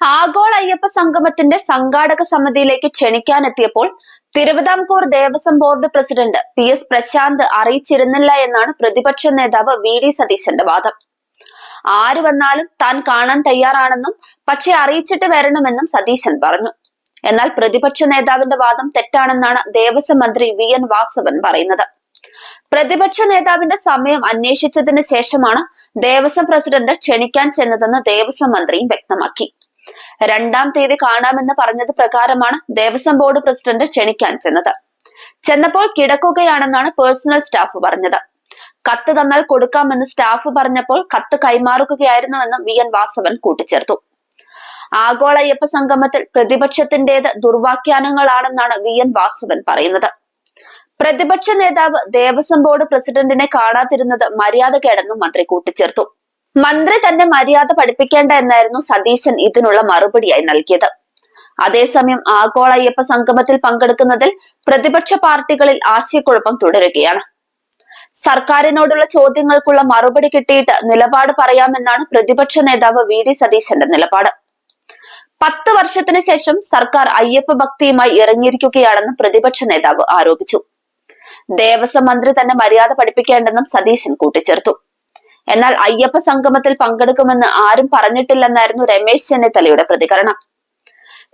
ആഗോള അയ്യപ്പ സംഗമത്തിന്റെ സംഘാടക സമിതിയിലേക്ക് ക്ഷണിക്കാനെത്തിയപ്പോൾ Thiruvithamkoor Devaswom board president P S Prashanth അറിയിച്ചിരുന്നില്ല എന്നാണ് പ്രതിപക്ഷ നേതാവ് വി ഡി സതീശന്റെ വാദം. ആര് വന്നാലും താൻ കാണാൻ തയ്യാറാണെന്നും പക്ഷെ അറിയിച്ചിട്ട് വരണമെന്നും സതീശൻ പറഞ്ഞു. എന്നാൽ പ്രതിപക്ഷ നേതാവിന്റെ വാദം തെറ്റാണെന്നാണ് ദേവസ്വം മന്ത്രി വി എൻ വാസവൻ പറയുന്നത്. പ്രതിപക്ഷ നേതാവിന്റെ സമയം അന്വേഷിച്ചതിന് ശേഷമാണ് ദേവസ്വം പ്രസിഡന്റ് ക്ഷണിക്കാൻ ചെന്നതെന്ന് ദേവസ്വം മന്ത്രിയും വ്യക്തമാക്കി. രണ്ടാം തീയതി കാണാമെന്ന് പറഞ്ഞത് പ്രകാരമാണ് ദേവസ്വം ബോർഡ് പ്രസിഡന്റ് ക്ഷണിക്കാൻ ചെന്നത്. ചെന്നപ്പോൾ കിടക്കുകയാണെന്നാണ് പേഴ്സണൽ സ്റ്റാഫ് പറഞ്ഞത്. കത്ത് തന്നാൽ കൊടുക്കാമെന്ന് സ്റ്റാഫ് പറഞ്ഞപ്പോൾ കത്ത് കൈമാറുകയായിരുന്നുവെന്ന് വി. എൻ. വാസവൻ കൂട്ടിച്ചേർത്തു. ആഗോള അയ്യപ്പ സംഗമത്തിൽ പ്രതിപക്ഷത്തിന്റേത് ദുർവാഖ്യാനങ്ങളാണെന്നാണ് വി. എൻ. വാസവൻ പറയുന്നത്. പ്രതിപക്ഷ നേതാവ് ദേവസ്വം ബോർഡ് പ്രസിഡന്റിനെ കാണാതിരുന്നത് മര്യാദകേടെന്നും മന്ത്രി കൂട്ടിച്ചേർത്തു. മന്ത്രി തന്റെ മര്യാദ പഠിപ്പിക്കേണ്ട എന്നായിരുന്നു സതീശൻ ഇതിനുള്ള മറുപടിയായി നൽകിയത്. അതേസമയം ആഗോള അയ്യപ്പ സംഗമത്തിൽ പങ്കെടുക്കുന്നതിൽ പ്രതിപക്ഷ പാർട്ടികളിൽ ആശയക്കുഴപ്പം തുടരുകയാണ്. സർക്കാരിനോടുള്ള ചോദ്യങ്ങൾക്കുള്ള മറുപടി കിട്ടിയിട്ട് നിലപാട് പറയാമെന്നാണ് പ്രതിപക്ഷ നേതാവ് വി ഡി സതീശന്റെ നിലപാട്. പത്ത് വർഷത്തിന് ശേഷം സർക്കാർ അയ്യപ്പ ഭക്തിയുമായി ഇറങ്ങിയിരിക്കുകയാണെന്ന് പ്രതിപക്ഷ നേതാവ് ആരോപിച്ചു. ദേവസ്വം മന്ത്രി തന്നെ മര്യാദ പഠിപ്പിക്കേണ്ടെന്നും സതീശൻ കൂട്ടിച്ചേർത്തു. എന്നാൽ അയ്യപ്പ സംഗമത്തിൽ പങ്കെടുക്കുമെന്ന് ആരും പറഞ്ഞിട്ടില്ലെന്നായിരുന്നു രമേശ് ചെന്നിത്തലയുടെ പ്രതികരണം.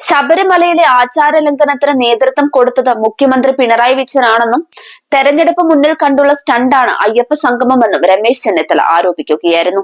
ശബരിമലയിലെ ആചാര ലംഘനത്തിന് നേതൃത്വം കൊടുത്തത് മുഖ്യമന്ത്രി പിണറായി വിജയനാണെന്നും തെരഞ്ഞെടുപ്പ് മുന്നിൽ കണ്ടുള്ള സ്റ്റണ്ടാണ് അയ്യപ്പ സംഗമമെന്നും രമേശ് ചെന്നിത്തല ആരോപിക്കുകയായിരുന്നു.